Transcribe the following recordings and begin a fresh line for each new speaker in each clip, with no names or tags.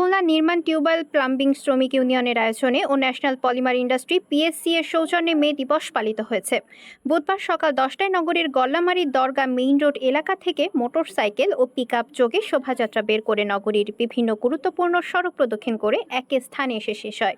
খুলনা নির্মাণ tubewell plumbing শ্রমিক ইউনিয়নের আয়োজনে ও ন্যাশনাল পলিমার ইন্ডাস্ট্রি পিএসসি এর সৌজন্যে মে দিবস পালিত হয়েছে। বুধবার সকাল দশটায় নগরীর গল্লামারির দরগা মেইন রোড এলাকা থেকে মোটরসাইকেল ও পিক আপ যোগে শোভাযাত্রা বের করে নগরীর বিভিন্ন গুরুত্বপূর্ণ সড়ক প্রদক্ষিণ করে এক স্থানে এসে শেষ হয়।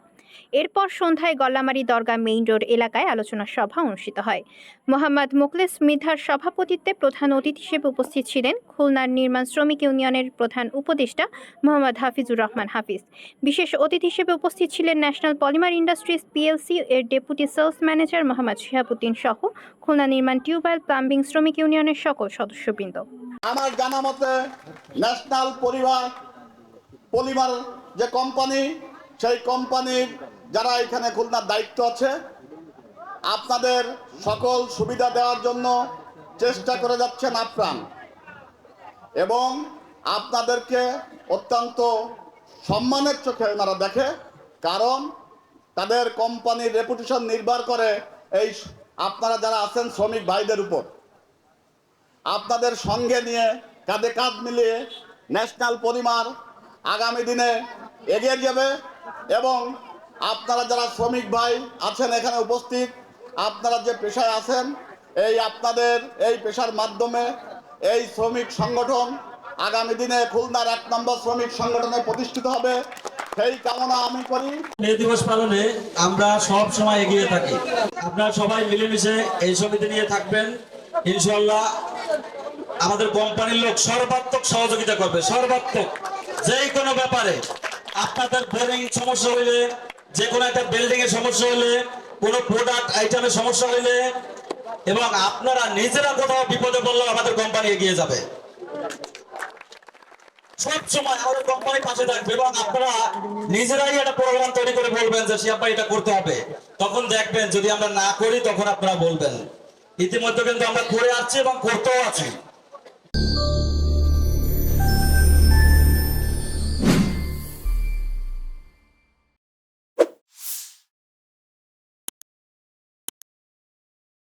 এরপর সন্ধ্যায় গল্লামারী দরগা মেইন রোড এলাকায় আলোচনা সভা অনুষ্ঠিত হয়। মোহাম্মদ মুকলেস মৃধার সভাপতিত্বে প্রধান অতিথি হিসেবে উপস্থিত ছিলেন খুলনার নির্মাণ শ্রমিক ইউনিয়নের প্রধান উপদেষ্টা মোহাম্মদ হাফিজুর রহমান হাফিজ। বিশেষ অতিথি হিসেবে উপস্থিত ছিলেন ন্যাশনাল পলিমার ইন্ডাস্ট্রিজ পিএলসি এর deputy sales manager Mohammad Shihabuddin সহ খুলনা নির্মাণ টিউবওয়েল প্লাম্বিং শ্রমিক ইউনিয়নের সকল সদস্যবৃন্দ।
আমার জানা মতে ন্যাশনাল পরিবার পলিমার যে কোম্পানি সেই কোম্পানির যারা এখানে খুলনার দায়িত্ব আছে, আপনাদের সকল সুবিধা দেওয়ার জন্য চেষ্টা করে যাচ্ছেন আপ্রাণ। এবং আপনাদেরকে অত্যন্ত সম্মানের চোখে ওনারা দেখে, কারণ তাদের কোম্পানির রেপুটেশন নির্ভর করে এই আপনারা যারা আছেন শ্রমিক ভাইদের উপর। আপনাদের সঙ্গে নিয়ে কাঁধে কাঁধ মিলিয়ে ন্যাশনাল পরিমার আগামী দিনে এগিয়ে যাবে। এবং আপনারা যারা শ্রমিক ভাই আছেন এখানে উপস্থিত, আপনারা যে পেশায় আছেন, এই আপনাদের এই পেশার মাধ্যমে এই শ্রমিক সংগঠন আগামী দিনে খুলনার এক নম্বর শ্রমিক সংগঠনে প্রতিষ্ঠিত হবে। সেই কামনা আমি করি।
মে দিবস পালনে আমরা সব সময় এগিয়ে থাকি। আপনারা সবাই মিলেমিশে এই সমিতি নিয়ে থাকবেন। ইনশাল্লাহ আমাদের কোম্পানির লোক সর্বাত্মক সহযোগিতা করবে, সর্বাত্মক। যে কোনো ব্যাপারে। আপনাদের বোরিং সমস্যা হইলে যে কোনো একটা বিল্ডিং এর সমস্যা হইলে, কোনো প্রোডাক্ট আইটেমের সমস্যা হইলে, এবং আপনারা নিজেরা কোথাও বিপদে পড়লে আমাদের কোম্পানি এগিয়ে যাবে। থাকবে এবং আপনারা নিজেরাই তৈরি করে বলবেন যে এটা করতে হবে। তখন দেখবেন যদি আমরা না করি, তখন আপনারা বলবেন। ইতিমধ্যে কিন্তু আমরা করে আসছি এবং করতেও আছি।